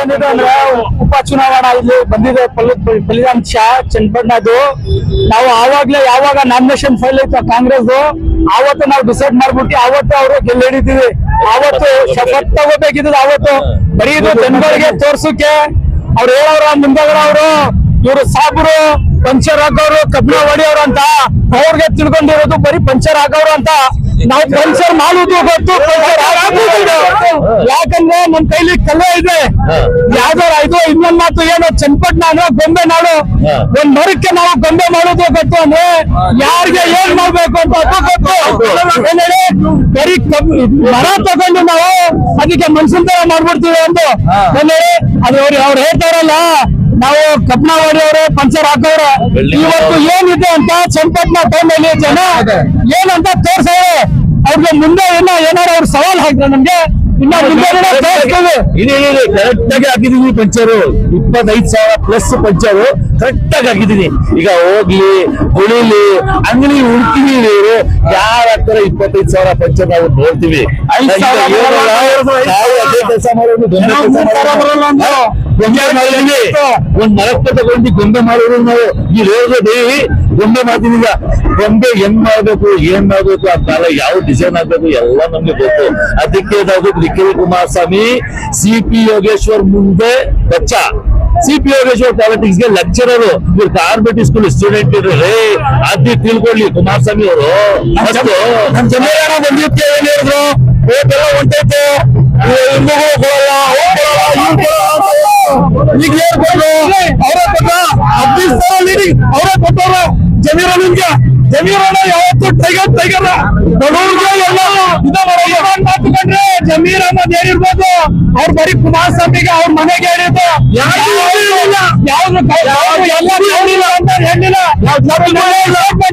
ಏನಿದೆ ಅಂದ್ರೆ ಉಪ ಇಲ್ಲಿ ಬಂದಿದೆ ಫಲ- ಫಲಿತಾಂಶ ಚನ್ನಪಟ್ಟಣದು ನಾವು ಆವಾಗ್ಲೇ ಯಾವಾಗ ನಾಮಿನೇಷನ್ ಫೈಲ್ ಐತ ಕಾಂಗ್ರೆಸ್ ಆವತ್ತು ನಾವು ಡಿಸೈಡ್ ಮಾಡ್ಬಿಟ್ಟು ಆವತ್ತು ಅವರು ಗೆಲ್ಲಿಡಿದೀವಿ ಆವತ್ತು ಶಪಥ ತಗೋಬೇಕಿದ್ದು ಆವತ್ತು. ಬರೀ ಇದು ಜನಗಳಿಗೆ ತೋರ್ಸಕ್ಕೆ ಅವ್ರು ಹೇಳೋರ, ಮುಂದಗರ ಅವರು. ಇವರು ಸಾಬ್ರು, ಪಂಚರ್ ಹಾಕೋರು ಕಬ್ಬಿಣ ಹೊಡಿಯೋರು ಅಂತ. ಅವ್ರಿಗೆ ತಿಳ್ಕೊಂಡಿರೋದು ಬರೀ ಪಂಚರ್ ಹಾಕೋರು ಅಂತ. ನಾವು ಪಂಚರ್ ಮಾಡುದು ಗೊತ್ತು. ಯಾಕಂದ್ರೆ ನಮ್ ಕೈಲಿ ಕಲೆ ಇದೆ. ಯಾವ್ದಾರ ಇದು ಇನ್ನೊಂದ್ ಮಾತು ಏನು ಚನ್ನಪಟ್ಟಣ ನಾನು ಗೊಂಬೆ ನಾಡು ಒಂದ್ ಮರಕ್ಕೆ ನಾವು ಗೊಂಬೆ ಮಾಡೋದು ಗೊತ್ತು ಅಂದ್ರೆ ಯಾರಿಗೆ ಏನ್ ಮಾಡ್ಬೇಕು ಅಂತ ಅದು ಗೊತ್ತು. ಬರೀ ಮರ ತಗೊಂಡು ನಾವು ಅದಕ್ಕೆ ಮನ್ಸಿನ ತರ ಮಾಡ್ಬಿಡ್ತೀವಿ ಒಂದು ಏನೇಳಿ ಹೇಳಿ? ಅದು ಅವ್ರು ಅವ್ರು ಹೇಳ್ತಾರಲ್ಲ ನಾವು ಕಬ್ನ ಹೊಡೆಯವ್ರೆ ಪಂಚರ್ ಹಾಕೋರು. ಇವತ್ತು ಏನಿದೆ ಅಂತ ಚನ್ನಪಟ್ಟಣ ಟೈಮಲ್ಲಿ ಜನ. ಏನಂತ ತೋರ್ಸವ್ರೆ ಅವ್ರಿಗೆ ಮುಂದೆ ಏನೋ ಏನಾರು ಅವ್ರು ಸವಾಲ್ ಹಾಕಿದ್ರೆ ನಮ್ಗೆ ಕರೆಕ್ಟ್ ಆಗಿ ಹಾಕಿದೀವಿ ಪಂಚರು. ಇಪ್ಪತ್ತೈದು ಸಾವಿರ ಪ್ಲಸ್ ಪಂಚರು. ಕರೆಕ್ಟ್ ಆಗಿ ಈಗ ಹೋಗ್ಲಿ ಉಳಿಲಿ ಅಂಗಡಿ ಹುಡ್ತೀವಿ ಇವರು ಯಾರ ಹತ್ರ ಇಪ್ಪತ್ತೈದು ಸಾವಿರ ಪಂಚ ನಾವು ನೋಡ್ತೀವಿ. ನಾವು ಏನೋ ಒಂದ್ ಮರಕ್ಕೆ ತಗೊಂಡು ಗೊಂಬೆ ಮಾಡೋರು ನಾವು. ಈ ರೋಗದಿ ಗೊಂಬೆ ಮಾಡ್ತೀನಿ ಈಗ. ಗೊಂಬೆ ಹೆಂಗ್ ಮಾಡ್ಬೇಕು ಏನ್ ಮಾಡ್ಬೇಕು ಅಂತೆಲ್ಲ ಯಾವ ಡಿಸೈನ್ ಆಗ್ಬೇಕು ಎಲ್ಲ ನಮ್ಗೆ ಗೊತ್ತು. ಅದಕ್ಕೆ ನಾವು ನಿಖಿಲ್ ಕುಮಾರಸ್ವಾಮಿ ಸಿ ಪಿ ಯೋಗೇಶ್ವರ್ ಮುಂದೆ ಬಚ್ಚ ಸಿ ಪಿ ಯೋಗೇಶ್ವರ್ ಪಾಲಿಟಿಕ್ಸ್ಗೆ ಲೆಕ್ಚರರ್ ಇವ್ರು ಕಾರ್ಪೊರೇಟ್ ಸ್ಕೂಲ್ ಸ್ಟೂಡೆಂಟ್ ಇರ್ರಿ ಅದಿ ತಿಳ್ಕೊಳ್ಳಿ ಕುಮಾರಸ್ವಾಮಿ ಅವರು. ನಮ್ ಏನ್ ಹೇಳಿದ್ರು? ಓಟೆಲ್ಲ ಹೊಂಟೈತೆ? ಕೊಡಲ್ಲ ಈಗ ಅವರೇ ಕೊಟ್ಟ ಹದಿನೈದು ಅವರೇ ಕೊಟ್ಟವ್ರು. ಜಮೀರ ನಿಮ್ಗೆ ಜಮೀರಣ್ಣ ಯಾವತ್ತು ಟೈಗರ್ ಟೈಗರ್ ಬಡವ್ರಿಗೆ ಅನ್ನೋದು ಹೇಳಿರ್ಬೋದು ಅವ್ರು ಬರೀ ಕುಮಾರಸ್ವಾಮಿಗೆ ಅವ್ರ ಮನೆಗೆ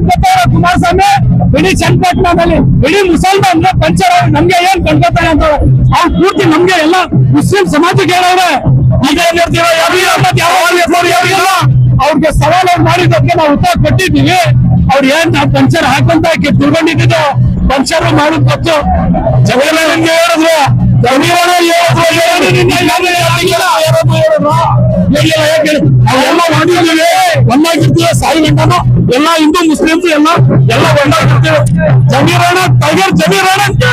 ಕೊಟ್ಟವ್ರೆ ಕುಮಾರಸ್ವಾಮಿ ಇಡೀ ಚನ್ನಪಟ್ಟಣದಲ್ಲಿ ಇಡೀ ಮುಸಲ್ಮಾನ್ ಪಂಚರ ನಮ್ಗೆ ಏನ್ ಕಂಡ್ಕೊತಾರೆ ಅಂತ ಅವ್ರು ಪೂರ್ತಿ ನಮ್ಗೆ ಎಲ್ಲ ಮುಸ್ಲಿಂ ಸಮಾಜಕ್ಕೆ ಹೇಳವ್ರೆ ಈಗ ಏನ್ ಹೇಳ್ತೀರಾ? ಯಾವ್ದು ಮತ್ತೆ ಯಾವ ಹೆಸರು ಯಾವ್ದಿಲ್ಲ ಅವ್ರಿಗೆ ಸವಾಲ್ ಅವ್ರು ಮಾಡಿದ್ದಕ್ಕೆ ನಾವು ಉತ್ತರ ಕೊಟ್ಟಿದ್ದೀವಿ. ಅವ್ರು ಏನ್ ನಾವು ಪಂಚರ್ ಹಾಕಂತ ತಿಳ್ಕೊಂಡಿದ್ದು ಪಂಚರ್ ಮಾಡೋದ್ ಗೊತ್ತು ಜಮೀನ ಹಿಂಗೆ ಹೇಳಿದ್ರು ಒಂದಾಗಿರ್ತೀವಿ, ಸಾಯಿ ಗಂಟನು ಎಲ್ಲ ಹಿಂದೂ ಮುಸ್ಲಿಮ್ಸ್, ಎಲ್ಲ ಎಲ್ಲ ಒಂದಾಗಿರ್ತೀವಿ. ಜಮೀರಣ್ಣ ಟೈಗರ್ ಜಮೀರಣ್ಣ ಅಂತ